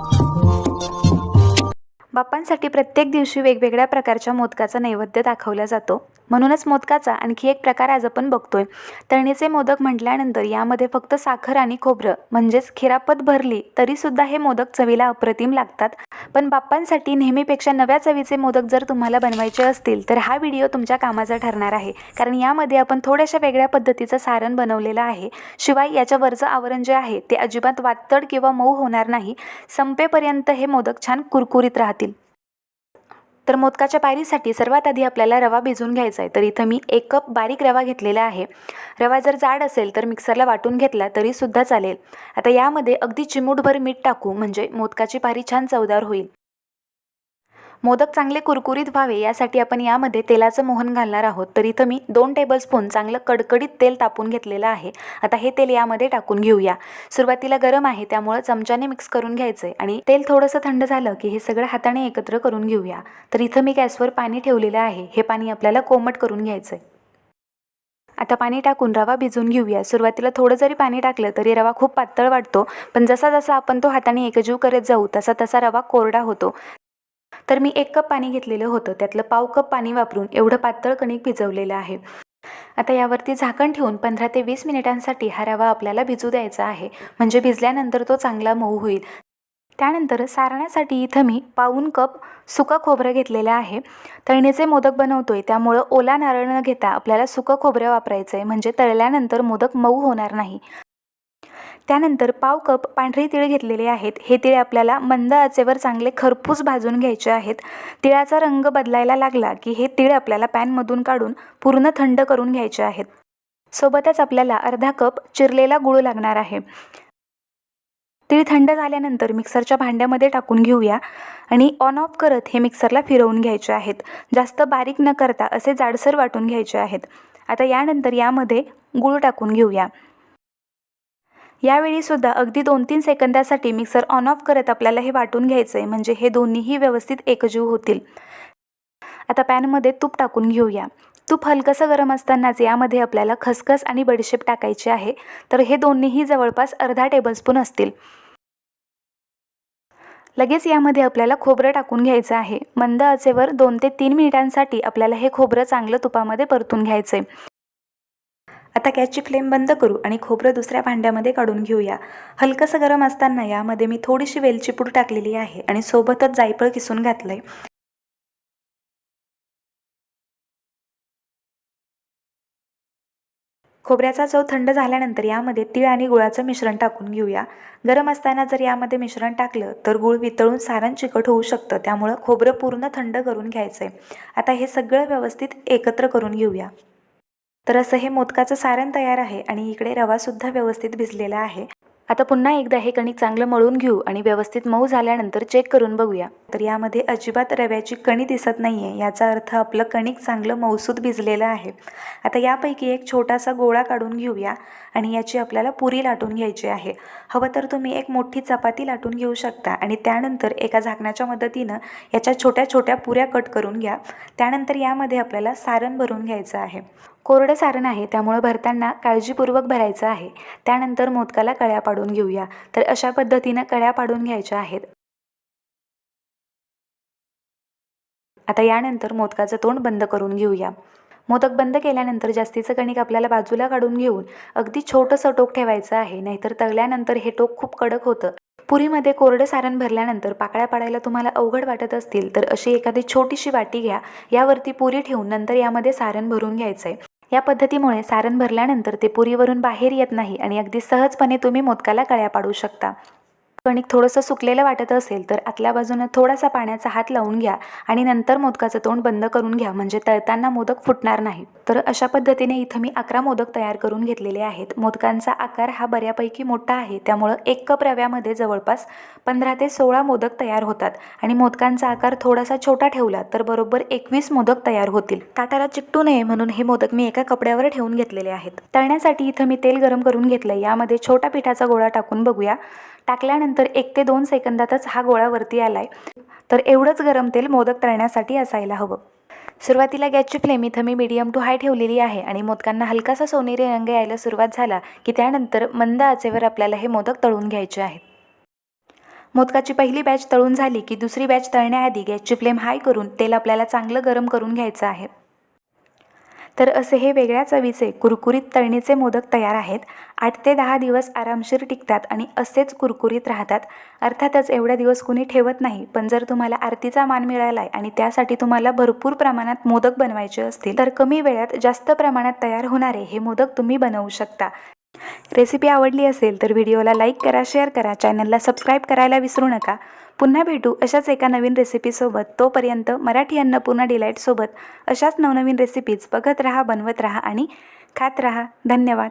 Thank you. बाप्पांसाठी प्रत्येक दिवशी वेगवेगळ्या प्रकारच्या मोदकाचा नैवेद्य दाखवला जातो. म्हणूनच मोदकाचा आणखी एक प्रकार आज आपण बघतोय. तळणीचे मोदक म्हटल्यानंतर यामध्ये फक्त साखर आणि खोबरं म्हणजेच खिरापत भरली तरीसुद्धा हे मोदक चवीला अप्रतिम लागतात. पण बाप्पांसाठी नेहमीपेक्षा नव्या चवीचे मोदक जर तुम्हाला बनवायचे असतील तर हा व्हिडिओ तुमच्या कामाचा ठरणार आहे. कारण यामध्ये आपण थोड्याशा वेगळ्या पद्धतीचं सारण बनवलेलं आहे. शिवाय याच्या वरचं आवरण जे आहे ते अजिबात वातड किंवा मऊ होणार नाही. संपेपर्यंत हे मोदक छान कुरकुरीत राहतील. तर मोदकाच्या पायरीसाठी सर्वात आधी आपल्याला रवा भिजून घ्यायचा आहे. तर इथं मी एक कप बारीक रवा घेतलेला आहे. रवा जर जाड असेल तर मिक्सरला वाटून घेतला तरीसुद्धा चालेल. आता यामध्ये अगदी चिमूटभर मीठ टाकू म्हणजे मोदकाची पारी छान चवदार होईल. मोदक चांगले कुरकुरीत व्हावे यासाठी आपण यामध्ये तेलाचं मोहन घालणार आहोत. तर इथं मी दोन टेबलस्पून चांगलं कडकडीत तेल तापून घेतलेलं आहे. आता हे तेल यामध्ये टाकून घेऊया. सुरुवातीला गरम आहे त्यामुळं चमच्याने मिक्स करून घ्यायचं आहे आणि तेल थोडंसं थंड झालं की हे सगळं हाताने एकत्र करून घेऊया. तर इथं मी गॅसवर पाणी ठेवलेलं आहे. हे पाणी आपल्याला कोमट करून घ्यायचं आहे आता पाणी टाकून रवा भिजून घेऊया. सुरुवातीला थोडं जरी पाणी टाकलं तरी रवा खूप पातळ वाटतो. पण जसा जसा आपण तो हाताने एकजीव करत जाऊ तसा तसा रवा कोरडा होतो. तर मी एक कप पाणी घेतलेलं होतं. त्यातलं पाव कप पाणी वापरून एवढं पातळ कणिक भिजवलेलं आहे. आता यावरती झाकण ठेवून पंधरा ते वीस मिनिटांसाठी हा रवा आपल्याला भिजू द्यायचा आहे. म्हणजे भिजल्यानंतर तो चांगला मऊ होईल. त्यानंतर सारण्यासाठी इथं मी पाऊन कप सुकं खोबरं घेतलेलं आहे. तळणीचे मोदक बनवतो आहे त्यामुळं ओला नारळ न घेता आपल्याला सुकं खोबरं वापरायचं आहे म्हणजे तळल्यानंतर मोदक मऊ होणार नाही. त्यानंतर पाव कप पांढरे तीळ घेतलेले आहेत. हे तीळ आपल्याला मंद आचेवर चांगले खरपूस भाजून घ्यायचे आहेत. तिळाचा रंग बदलायला लागला की हे तीळ आपल्याला पॅनमधून काढून पूर्ण थंड करून घ्यायचे आहेत. सोबतच आपल्याला अर्धा कप चिरलेला गूळ लागणार आहे. तीळ थंड झाल्यानंतर मिक्सरच्या भांड्यामध्ये टाकून घेऊया आणि ऑन ऑफ करत हे मिक्सरला फिरवून घ्यायचे आहेत. जास्त बारीक न करता असे जाडसर वाटून घ्यायचे आहेत. आता यानंतर यामध्ये गूळ टाकून घेऊया. यावेळी सुद्धा अगदी दोन तीन सेकंदासाठी मिक्सर ऑन ऑफ करत आपल्याला हे वाटून घ्यायचं आहे म्हणजे हे दोन्हीही व्यवस्थित एकजीव होतील. आता पॅनमध्ये तूप टाकून घेऊया. तूप हलकंसं गरम असतानाच यामध्ये आपल्याला खसखस आणि बडीशेप टाकायची आहे. तर हे दोन्हीही जवळपास अर्धा टेबलस्पून असतील. लगेच यामध्ये आपल्याला खोबरं टाकून घ्यायचं आहे. मंद आचेवर दोन ते तीन मिनिटांसाठी आपल्याला हे खोबरं चांगलं तुपामध्ये परतून घ्यायचं आहे आता गॅसची फ्लेम बंद करू आणि खोबरं दुसऱ्या भांड्यामध्ये काढून घेऊया. हलकंसं गरम असताना यामध्ये मी थोडीशी वेलची पूड टाकलेली आहे आणि सोबतच जायफळ किसून घातलं आहे खोबऱ्याचा चव थंड झाल्यानंतर यामध्ये तीळ आणि गुळाचं मिश्रण टाकून घेऊया. गरम असताना जर यामध्ये मिश्रण टाकलं तर गुळ वितळून सारण चिकट होऊ शकतं त्यामुळं खोबरं पूर्ण थंड करून घ्यायचं आहे आता हे सगळं व्यवस्थित एकत्र करून घेऊया. तर असं हे मोदकाचं सारण तयार आहे आणि इकडे रवासुद्धा व्यवस्थित भिजलेला आहे. आता पुन्हा एकदा हे कणिक चांगलं मळून घेऊ आणि व्यवस्थित मऊ झाल्यानंतर चेक करून बघूया. तर यामध्ये अजिबात रव्याची कणी दिसत नाही आहे याचा अर्थ आपलं कणिक चांगलं मऊसूद भिजलेलं आहे. आता यापैकी एक छोटासा गोळा काढून घेऊया आणि याची आपल्याला पुरी लाटून घ्यायची आहे. हवं तर तुम्ही एक मोठी चपाती लाटून घेऊ शकता आणि त्यानंतर एका झाकणाच्या मदतीनं याच्या छोट्या छोट्या पुऱ्या कट करून घ्या. त्यानंतर यामध्ये आपल्याला सारण भरून घ्यायचं आहे. कोरडं सारण आहे त्यामुळं भरताना काळजीपूर्वक भरायचं आहे. त्यानंतर मोदकाला कळ्या पाडून घेऊया. तर अशा पद्धतीनं कळ्या पाडून घ्यायच्या आहेत. आता यानंतर मोदकाचं तोंड बंद करून घेऊया. मोदक बंद केल्यानंतर जास्तीचं कणिक आपल्याला बाजूला काढून घेऊन अगदी छोटंसं टोक ठेवायचं आहे. नाहीतर तळल्यानंतर हे टोक खूप कडक होतं. पुरीमध्ये कोरडं सारण भरल्यानंतर पाकळ्या पाडायला तुम्हाला अवघड वाटत असतील तर अशी एखादी छोटीशी वाटी घ्या. यावरती पुरी ठेवून नंतर यामध्ये सारण भरून घ्यायचं आहे या पद्धतीमुळे सारण भरल्यानंतर ते पुरीवरून बाहेर येत नाही आणि अगदी सहजपणे तुम्ही मोदकाला कळ्या पाडू शकता. कणिक थोडंसं सुकलेलं वाटत असेल तर आतल्या बाजूनं थोडासा पाण्याचा हात लावून घ्या आणि नंतर मोदकाचं तोंड बंद करून घ्या म्हणजे तळताना मोदक फुटणार नाही तर अशा पद्धतीने इथं मी अकरा मोदक तयार करून घेतलेले आहेत. मोदकांचा आकार हा बऱ्यापैकी मोठा आहे त्यामुळं एक कप रव्यामध्ये जवळपास पंधरा ते सोळा मोदक तयार होतात. आणि मोदकांचा आकार थोडासा छोटा ठेवला तर बरोबर एकवीस मोदक तयार होतील. ताटाला चिकटू नये म्हणून हे मोदक मी एका कपड्यावर ठेवून घेतलेले आहेत. तळण्यासाठी इथं मी तेल गरम करून घेतलं यामध्ये छोटा पिठाचा गोळा टाकून बघूया. टाकल्यानंतर एक ते दोन सेकंदातच हा गोळा वरती आहे तर एवढंच गरम तेल मोदक तळण्यासाठी असायला हवं. सुरुवातीला गॅसची फ्लेम इथं मी मीडियम टू हाय ठेवलेली आहे आणि मोदकांना हलकासा सोनेरी रंग यायला सुरुवात झाला की त्यानंतर मंद आचेवर आपल्याला हे मोदक तळून घ्यायचे आहेत. मोदकाची पहिली बॅच तळून झाली की दुसरी बॅच तळण्याआधी गॅसची फ्लेम हाय करून तेल आपल्याला चांगलं गरम करून घ्यायचं आहे. तर असे हे वेगळ्या चवीचे कुरकुरीत तळणीचे मोदक तयार आहेत. आठ ते दहा दिवस आरामशीर टिकतात आणि असेच कुरकुरीत राहतात. अर्थातच एवढ्या दिवस कुणी ठेवत नाही पण जर तुम्हाला आरतीचा मान मिळाला आहे आणि त्यासाठी तुम्हाला भरपूर प्रमाणात मोदक बनवायचे असतील तर कमी वेळात जास्त प्रमाणात तयार होणारे हे मोदक तुम्ही बनवू शकता. रेसिपी आवडली असेल तर व्हिडिओला लाईक करा शेअर करा चॅनलला सबस्क्राईब करायला विसरू नका. पुन्हा भेटू अशाच एका नवीन रेसिपीसोबत तोपर्यंत मराठी अन्नपूर्णा डिलाईटसोबत अशाच नवनवीन रेसिपीज बघत राहा बनवत राहा आणि खात राहा. धन्यवाद.